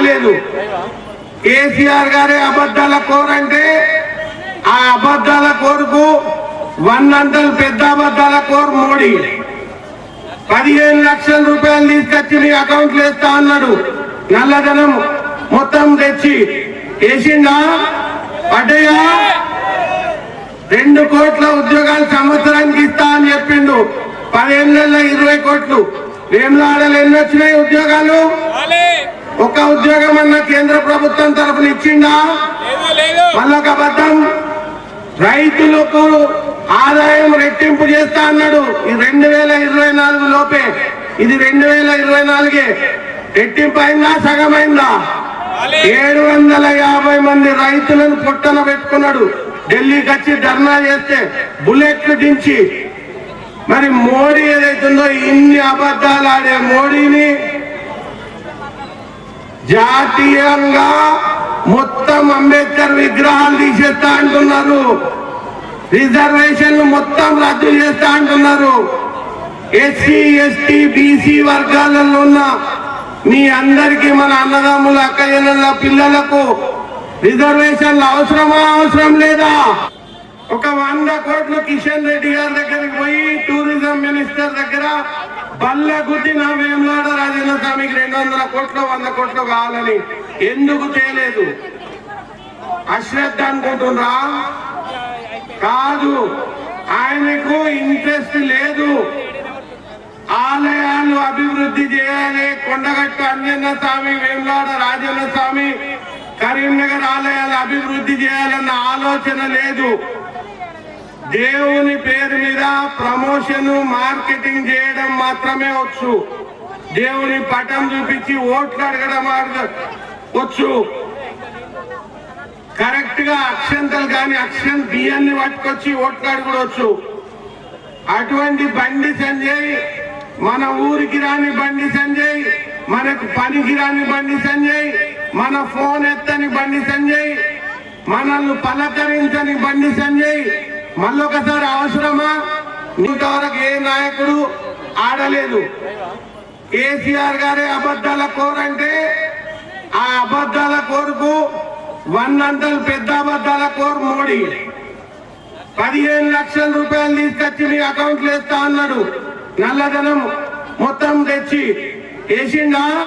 లేదు కేసీఆర్ గారే అబద్ధాల కోరంటే ఆ అబద్ధాల కోరుకు వందంతలు పెద్ద అబద్ధాల కోరు మోడీ. పదిహేను లక్షల రూపాయలు తీసుకొచ్చి మీ అకౌంట్లో వేస్తా అన్నాడు. నల్లధనం మొత్తం తెచ్చి వేసిండా? పడ్డయా? రెండు కోట్ల ఉద్యోగాలు సంవత్సరానికి ఇస్తా అని చెప్పిండు. పదిహేను నెలల ఇరవై కోట్లు. వేములాడలు ఎన్ని వచ్చినాయి ఉద్యోగాలు? ఒక ఉద్యోగం అన్న కేంద్ర ప్రభుత్వం తరఫున ఇచ్చిండా మళ్ళొక అబద్ధం? రైతులకు ఆదాయం రెట్టింపు చేస్తా అన్నాడు. ఈ రెండు వేల ఇరవై నాలుగు లోపే. ఇది రెండు వేల ఇరవై నాలుగే. రెట్టింపు అయిందా సగమైందా ఏడు వందల యాభై మంది రైతులను పుట్టన పెట్టుకున్నాడు. ఢిల్లీకి వచ్చి ధర్నా చేస్తే బుల్లెట్లు దించి మరి మోడీ ఏదైతుందో ఇన్ని అబద్ధాలు ఆడే మోడీని జాతీయంగా మొత్తం అంబేద్కర్ విగ్రహాలు తీసేస్తా అంటున్నారు. రిజర్వేషన్లు మొత్తం రద్దు చేస్తా అంటున్నారు. ఎస్సీ ఎస్టీ బీసీ వర్గాలలో ఉన్న మీ అందరికీ మన అన్నదమ్ముల అక్కయ్యల పిల్లలకు రిజర్వేషన్లు అవసరమా అవసరం లేదా? ఒక వంద కోట్లు కిషన్ రెడ్డి గారి దగ్గరికి పోయి టూరిజం మినిస్టర్ దగ్గర బల్ల గుద్దిన వేములాడ రాజేంద్ర స్వామికి రెండు వందల కోట్లు వంద కోట్లు కావాలని ఎందుకు తేలేదు? అశ్రద్ధ అనుకుంటున్నా కాదు. ఆయనకు ఇంట్రెస్ట్ లేదు. ఆలయాలు అభివృద్ధి చేయాలి. కొండగట్టు అంజన్న స్వామి వేములాడ రాజన్న స్వామి కరీంనగర్ ఆలయాలు అభివృద్ధి చేయాలన్న ఆలోచన లేదు. దేవుని పేరు మీద ప్రమోషన్ మార్కెటింగ్ చేయడం మాత్రమే వచ్చు. దేవుని పటం చూపించి ఓట్లు అడగడం వచ్చు. కరెక్ట్గా అక్షంతలు కానీ అక్షం బియ్యాన్ని పట్టుకొచ్చి ఓట్లు అడగవచ్చు అటువంటి బండి సంజయ్ మన ఊరికి రాని బండి సంజయ్ మనకు పనికి రాని బండి సంజయ్ మన ఫోన్ ఎత్తని బండి సంజయ్ మనల్ని పలకరించని బండి సంజయ్ మళ్ళొకసారి అవసరమా? ఇంతవరకు ఏ నాయకుడు ఆడలేదు. కేసీఆర్ గారే అబద్ధాల కోరంటే ఆ అబద్ధాల కోరుకు వందంతలు పెద్ద అబద్ధాల కోరు మోడీ. పదిహేను లక్షల రూపాయలు తీసుకొచ్చి మీ అకౌంట్లో వేస్తా అన్నాడు. నల్లధనం మొత్తం తెచ్చి వేసిండా?